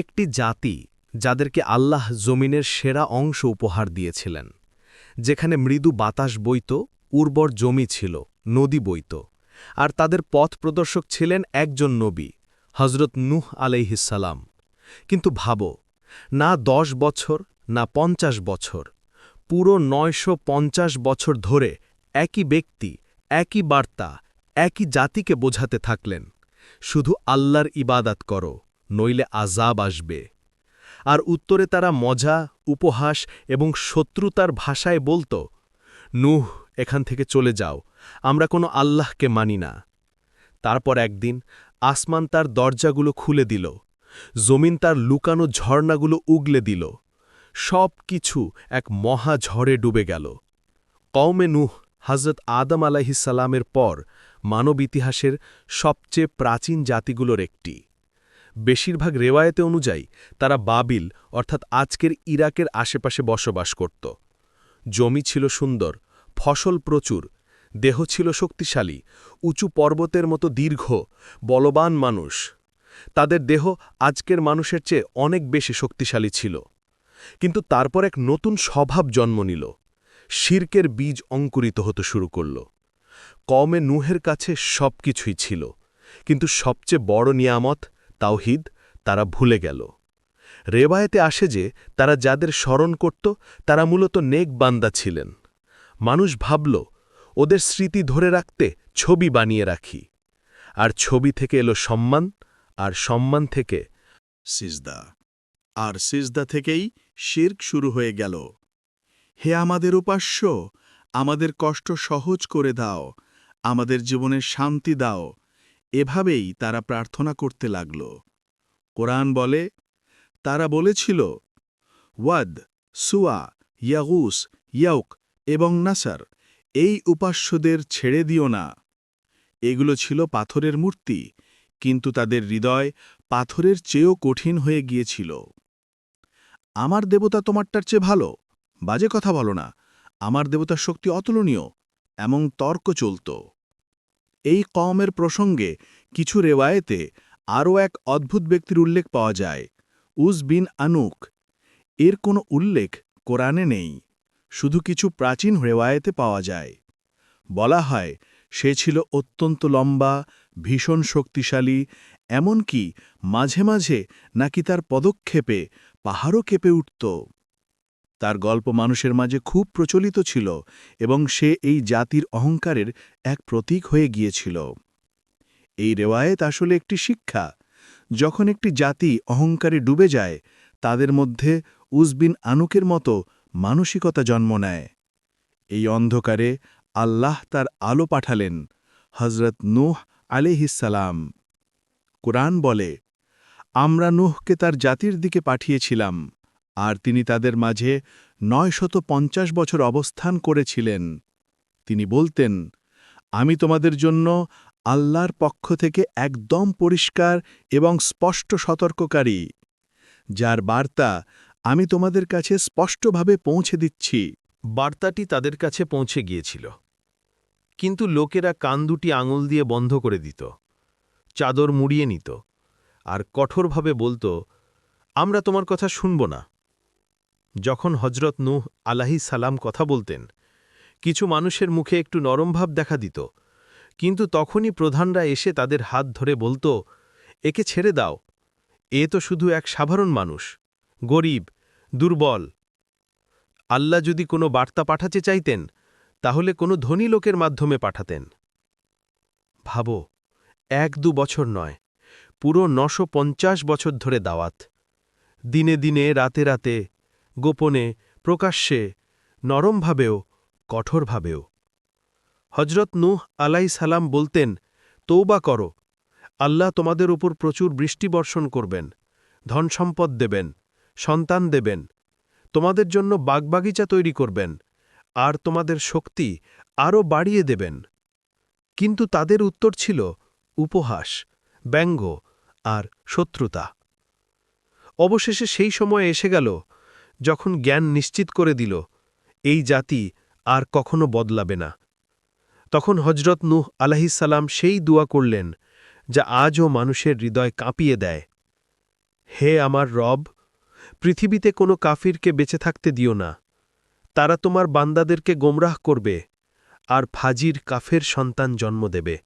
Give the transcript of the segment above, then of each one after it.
একটি জাতি যাদেরকে আল্লাহ জমিনের সেরা অংশ উপহার দিয়েছিলেন, যেখানে মৃদু বাতাস বইত, উর্বর জমি ছিল, নদী বইত, আর তাদের পথ প্রদর্শক ছিলেন একজন নবী হজরত নুহ আলাইহিসালাম কিন্তু ভাবো, না দশ বছর, না পঞ্চাশ বছর, পুরো নয়শো পঞ্চাশ বছর ধরে একই ব্যক্তি, একই বার্তা, একই জাতিকে বোঝাতে থাকলেন, শুধু আল্লাহর ইবাদাত করো। নইলে আজাব আসবে। আর উত্তরে তারা মজা, উপহাস এবং শত্রুতার ভাষায় বলতো, নুহ, এখান থেকে চলে যাও, আমরা কোনো আল্লাহকে মানি না। তারপর একদিন আসমান তার দরজাগুলো খুলে দিল, জমিন তার লুকানো ঝর্ণাগুলো উগলে দিল সব কিছু এক মহা ঝড়ে ডুবে গেল। কওমে নুহ হজরত আদম আলাহিসাল্লামের পর মানব ইতিহাসের সবচেয়ে প্রাচীন জাতিগুলোর একটি। বেশিরভাগ রেওয়ায়েতে অনুযায়ী তারা বাবিল, অর্থাৎ আজকের ইরাকের আশেপাশে বসবাস করত। জমি ছিল সুন্দর, ফসল প্রচুর, দেহ ছিল শক্তিশালী, উঁচু পর্বতের মতো দীর্ঘ, বলবান মানুষ। তাদের দেহ আজকের মানুষের চেয়ে অনেক বেশি শক্তিশালী ছিল। কিন্তু তারপর এক নতুন স্বভাব জন্ম নিল। শির্কের বীজ অঙ্কুরিত হতে শুরু করল। কমে নুহের কাছে সব কিছুই ছিল, কিন্তু সবচেয়ে বড় নিয়ামত তাওহিদ তারা ভুলে গেল। রেবায়েতে আসে যে, তারা যাদের স্মরণ করত, তারা মূলত নেক বান্দা ছিলেন। মানুষ ভাবল, ওদের স্মৃতি ধরে রাখতে ছবি বানিয়ে রাখি। আর ছবি থেকে এলো সম্মান, আর সম্মান থেকে সিজদা। আর সিজদা থেকেই শির্ক শুরু হয়ে গেল। হে আমাদের উপাস্য, আমাদের কষ্ট সহজ করে দাও, আমাদের জীবনে শান্তি দাও এভাবেই তারা প্রার্থনা করতে লাগল। কোরআন বলে, তারা বলেছিল, ওয়াদ, সুয়া, ইয়াগুস, ইয়াউক এবং নাসার, এই উপাস্যদের ছেড়ে দিও না। এগুলো ছিল পাথরের মূর্তি, কিন্তু তাদের হৃদয় পাথরের চেয়েও কঠিন হয়ে গিয়েছিল। আমার দেবতা তোমারটার চেয়ে ভালো। বাজে কথা বলো না। আমার দেবতার শক্তি অতুলনীয়। এমন তর্ক চলত। এই কওমের প্রসঙ্গে কিছু রেওয়ায়েতে আরও এক অদ্ভুত ব্যক্তির উল্লেখ পাওয়া যায় উজ বিন আনুক। এর কোনো উল্লেখ কোরআনে নেই, শুধু কিছু প্রাচীন রেওয়ায়েতে পাওয়া যায়। বলা হয়, সে ছিল অত্যন্ত লম্বা, ভীষণ শক্তিশালী, এমনকি মাঝে মাঝে নাকি তার পদক্ষেপে পাহাড়ও কেঁপে উঠত। তার গল্প মানুষের মাঝে খুব প্রচলিত ছিল এবং সে এই জাতির অহংকারের এক প্রতীক হয়ে গিয়েছিল। এই রেওয়ায়েত আসলে একটি শিক্ষা। যখন একটি জাতি অহংকারে ডুবে যায়, তাদের মধ্যে উজবিন আনুকের মতো মানসিকতা জন্ম নেয়। এই অন্ধকারে আল্লাহ তার আলো পাঠালেন হজরত নুহ আলিহিসালাম কোরআন বলে, আমরা নুহকে তার জাতির দিকে পাঠিয়েছিলাম। আর তিনি তাদের মাঝে নয়শত পঞ্চাশ বছর অবস্থান করেছিলেন। তিনি বলতেন, আমি তোমাদের জন্য আল্লাহর পক্ষ থেকে একদম পরিষ্কার এবং স্পষ্ট সতর্ককারী, যার বার্তা আমি তোমাদের কাছে স্পষ্টভাবে পৌঁছে দিচ্ছি। বার্তাটি তাদের কাছে পৌঁছে গিয়েছিল। কিন্তু লোকেরা কান দুটি আঙুল দিয়ে বন্ধ করে দিত, চাদর মুড়িয়ে নিত আর কঠোরভাবে বলতো, আমরা তোমার কথা শুনব না। যখন হজরত নুহ আলাহি সালাম কথা বলতেন, কিছু মানুষের মুখে একটু নরমভাব দেখা দিত, কিন্তু তখনই প্রধানরা এসে তাদের হাত ধরে বলতো, একে ছেড়ে দাও, এ তো শুধু এক সাধারণ মানুষ, গরিব, দুর্বল। আল্লাহ যদি কোনো বার্তা পাঠাতে চাইতেন, তাহলে কোনো ধনী লোকের মাধ্যমে পাঠাতেন। ভাবো, এক দু বছর নয়, পুরো নশো বছর ধরে দাওয়াত। দিনে দিনে, রাতে রাতে গোপনে, প্রকাশ্যে, নরমভাবেও, কঠোরভাবেও। হজরত নূহ আলাই সালাম বলতেন তৌবা করো। আল্লাহ তোমাদের উপর প্রচুর বৃষ্টি বর্ষণ করবেন, ধনসম্পদ দেবেন, সন্তান দেবেন, তোমাদের জন্য বাগবাগিচা তৈরি করবেন, আর তোমাদের শক্তি আরও বাড়িয়ে দেবেন। কিন্তু তাদের উত্তর ছিল, উপহাস, ব্যঙ্গ আর শত্রুতা। অবশেষে সেই সময় এসে গেল যখন জ্ঞান নিশ্চিত করে দিল, এই জাতি আর কখনো বদলাবে না। তখন হজরত নুহ আলাহিসাল্লাম সেই দোয়া করলেন, যা আজও মানুষের হৃদয় কাঁপিয়ে দেয়। হে আমার রব, পৃথিবীতে কোনো কাফিরকে বেঁচে থাকতে দিও না। তারা তোমার বান্দাদেরকে গোমরাহ করবে আর ফাজির কাফের সন্তান জন্ম দেবে।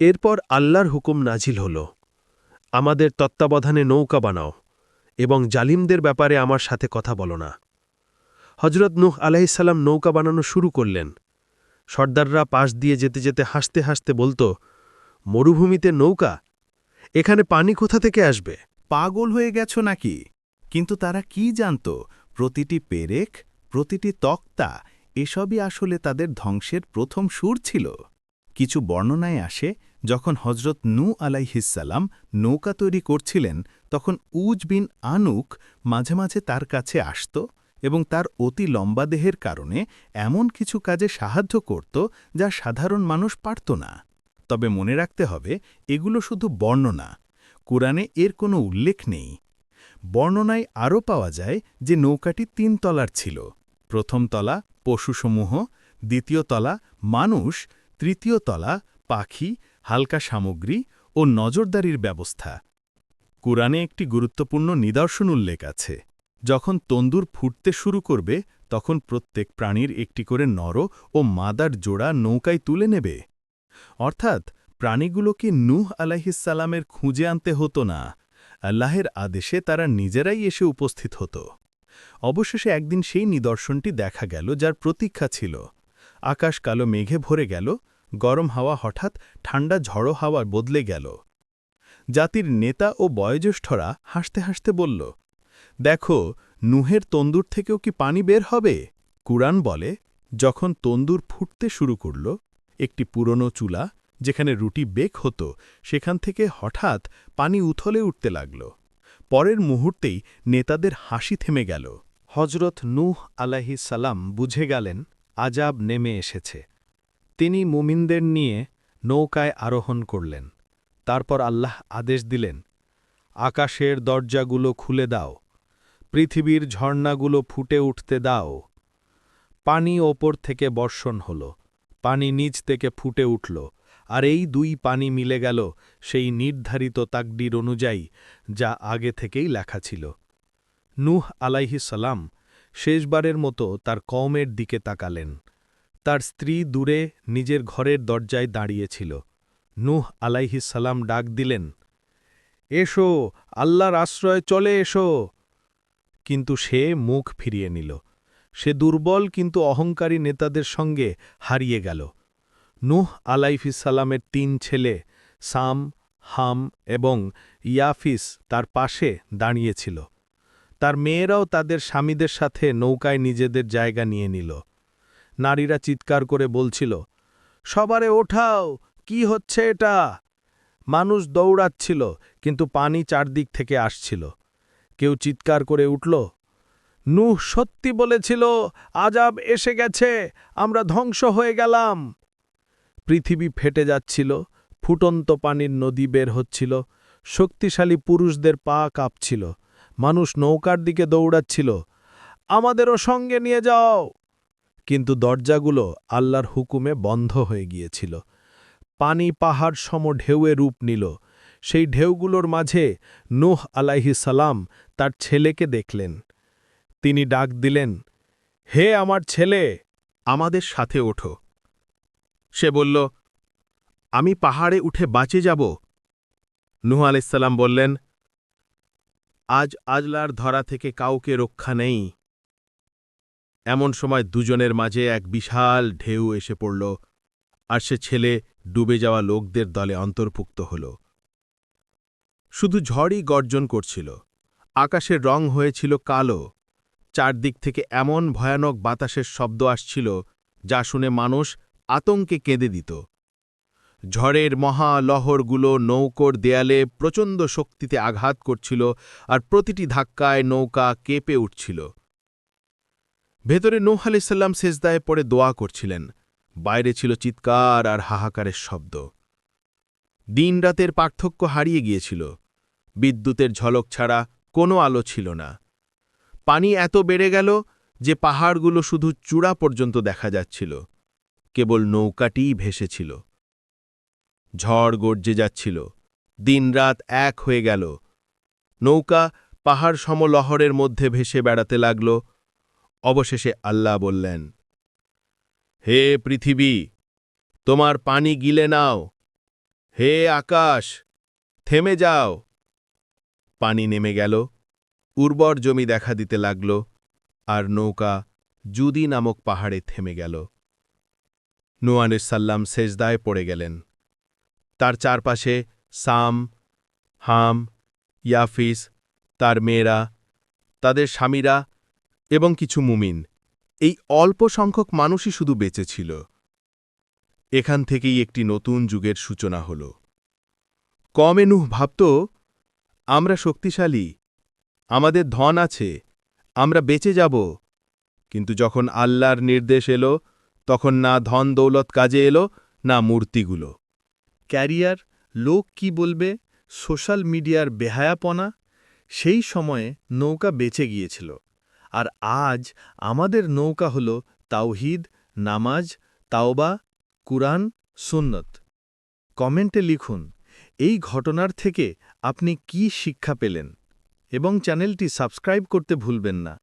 এরপর আল্লাহর হুকুম নাজিল হল। আমাদের তত্ত্বাবধানে নৌকা বানাও। এবং জালিমদের ব্যাপারে আমার সাথে কথা বলো না। হজরত নুহ আলাইসাল্লাম নৌকা বানানো শুরু করলেন। সর্দাররা পাশ দিয়ে যেতে যেতে হাসতে হাসতে বলতো, মরুভূমিতে নৌকা? এখানে পানি কোথা থেকে আসবে? পাগল হয়ে গেছ নাকি? কিন্তু তারা কি জানত? প্রতিটি পেরেক, প্রতিটি তক্তা, এসবই আসলে তাদের ধ্বংসের প্রথম সুর ছিল। কিছু বর্ণনায় আসে, যখন হজরত নু আলাইহিসাল্লাম নৌকা তৈরি করছিলেন তখন উজ বিন আনুক মাঝে মাঝে তার কাছে আসত এবং তার অতি লম্বা দেহের কারণে এমন কিছু কাজে সাহায্য করত যা সাধারণ মানুষ পারত না। তবে মনে রাখতে হবে, এগুলো শুধু বর্ণনা। কোরআনে এর কোনো উল্লেখ নেই। বর্ণনায় আরও পাওয়া যায় যে নৌকাটি তিন তলার ছিল। প্রথম তলা পশুসমূহ, দ্বিতীয় তলা মানুষ, তৃতীয় তলা পাখি, হালকা সামগ্রী ও নজরদারির ব্যবস্থা। কোরআনে একটি গুরুত্বপূর্ণ নিদর্শন উল্লেখ আছে। যখন তন্দুর ফুটতে শুরু করবে, তখন প্রত্যেক প্রাণীর একটি করে নর ও মাদার জোড়া নৌকায় তুলে নেবে। অর্থাৎ, প্রাণীগুলোকে নূহ আলাইহিসালামের খুঁজে আনতে হতো না। আল্লাহের আদেশে তারা নিজেরাই এসে উপস্থিত হতো। অবশেষে একদিন সেই নিদর্শনটি দেখা গেল, যার প্রতীক্ষা ছিল। আকাশ কালো মেঘে ভরে গেল, গরম হাওয়া হঠাৎ ঠান্ডা ঝড়ো হাওয়া বদলে গেল। জাতির নেতা ও বয়োজ্যেষ্ঠরা হাসতে হাসতে বলল, দেখো, নুহের তন্দুর থেকেও কি পানি বের হবে? কুরআন বলে, যখন তন্দুর ফুটতে শুরু করল, একটি পুরনো চুলা যেখানে রুটি বেক হতো, সেখান থেকে হঠাৎ পানি উথলে উঠতে লাগল। পরের মুহূর্তেই নেতাদের হাসি থেমে গেল। হজরত নূহ আলাহি সালাম বুঝে গেলেন আজাব নেমে এসেছে। তিনি মুমিনদের নিয়ে নৌকায় আরোহণ করলেন। তারপর আল্লাহ আদেশ দিলেন, আকাশের দরজাগুলো খুলে দাও, পৃথিবীর ঝর্ণাগুলো ফুটে উঠতে দাও। পানি ওপর থেকে বর্ষণ হল, পানি নিচ থেকে ফুটে উঠল, আর এই দুই পানি মিলে গেল সেই নির্ধারিত তাকডির অনুযায়ী যা আগে থেকেই লেখা ছিল। নূহ আলাইহি সালাম শেষবারের মতো তার কওমের দিকে তাকালেন। তার স্ত্রী দূরে নিজের ঘরের দরজায় দাঁড়িয়েছিল নূহ সালাম ডাক দিলেন, এসো, আল্লাহর আশ্রয় চলে এসো। কিন্তু সে মুখ ফিরিয়ে নিল। সে দুর্বল কিন্তু অহংকারী নেতাদের সঙ্গে হারিয়ে গেল। নূহ আলাইফিসাল্লামের তিন ছেলে, সাম, হাম এবং ইয়াফিস তার পাশে দাঁড়িয়েছিল। তার মেয়েরাও তাদের স্বামীদের সাথে নৌকায় নিজেদের জায়গা নিয়ে নিল। নারীরা চিৎকার করে বলছিল, সবারে ওঠাও কি হচ্ছে এটা? মানুষ দৌড়াচ্ছিল, কিন্তু পানি চারদিক থেকে আসছিল। কেউ চিৎকার করে উঠল, নুহ সত্যি বলেছিল, আজাব এসে গেছে, আমরা ধ্বংস হয়ে গেলাম। পৃথিবী ফেটে যাচ্ছিল, ফুটন্ত পানির নদী বের হচ্ছিল, শক্তিশালী পুরুষদের পা কাঁপছিল, মানুষ নৌকার দিকে দৌড়াচ্ছিল, আমাদেরও সঙ্গে নিয়ে যাও। কিন্তু দরজাগুলো আল্লাহর হুকুমে বন্ধ হয়ে গিয়েছিল। পানি পাহাড় সম ঢেউয়ে রূপ নিল। সেই ঢেউগুলোর মাঝে নূহ আলাইহি সালাম তার ছেলেকে দেখলেন। তিনি ডাক দিলেন, হে আমার ছেলে, আমাদের সাথে ওঠো। সে বলল, আমি পাহাড়ে উঠে বাঁচে যাব। নুহ আলাইসাল্লাম বললেন, আজ আজলার ধরা থেকে কাউকে রক্ষা নেই। এমন সময় দুজনের মাঝে এক বিশাল ঢেউ এসে পড়ল, আর সে ছেলে ডুবে যাওয়া লোকদের দলে অন্তর্ভুক্ত হল। শুধু ঝড়ই গর্জন করছিল। আকাশের রং হয়েছিল কালো। চারদিক থেকে এমন ভয়ানক বাতাসের শব্দ আসছিল, যা শুনে মানুষ আতঙ্কে কেঁদে দিত। ঝড়ের মহা লহরগুলো নৌকোর দেয়ালে প্রচণ্ড শক্তিতে আঘাত করছিল আর প্রতিটি ধাক্কায় নৌকা কেঁপে উঠছিল। ভেতরে নৌহ আলাইসাল্লাম সেজদায় পড়ে দোয়া করছিলেন। বাইরে ছিল চিৎকার আর হাহাকারের শব্দ। দিনরাতের পার্থক্য হারিয়ে গিয়েছিল। বিদ্যুতের ঝলক ছাড়া কোনো আলো ছিল না। পানি এত বেড়ে গেল যে পাহাড়গুলো শুধু চূড়া পর্যন্ত দেখা যাচ্ছিল। কেবল নৌকাটিই ভেসেছিল। ঝড় গর্জে যাচ্ছিল। দিনরাত এক হয়ে গেল। নৌকা পাহাড় সমলহরের মধ্যে ভেসে বেড়াতে লাগল। অবশেষে আল্লাহ বললেন হে পৃথিবী, তোমার পানি গিলে নাও। হে আকাশ, থেমে যাও। পানি নেমে গেল, উর্বর জমি দেখা দিতে লাগল, আর নৌকা জুদি নামক পাহাড়ে থেমে গেল। নুয়ানুস সাল্লাম সেজদায় পড়ে গেলেন। তার চারপাশে সাম, হাম, ইয়াফিস, তার মেয়েরা, তাদের স্বামীরা এবং কিছু মুমিন। এই অল্প সংখ্যক মানুষই শুধু বেঁচে ছিল। এখান থেকেই একটি নতুন যুগের সূচনা হল। কমে নুহ ভাবত, আমরা শক্তিশালী, আমাদের ধন আছে, আমরা বেঁচে যাব। কিন্তু যখন আল্লাহর নির্দেশ এলো, তখন না ধন দৌলত কাজে এলো, না মূর্তিগুলো। ক্যারিয়ার, লোক কি বলবে, সোশ্যাল মিডিয়ার বেহায়াপনা, সেই সময়ে নৌকা বেঁচে গিয়েছিল। আর আজ আমাদের নৌকা হল তাওহিদ, নামাজ, তাওবা, কুরআন, সুন্নত। কমেন্টে লিখুন, এই ঘটনার থেকে আপনি কি শিক্ষা পেলেন? এবং চ্যানেলটি সাবস্ক্রাইব করতে ভুলবেন না।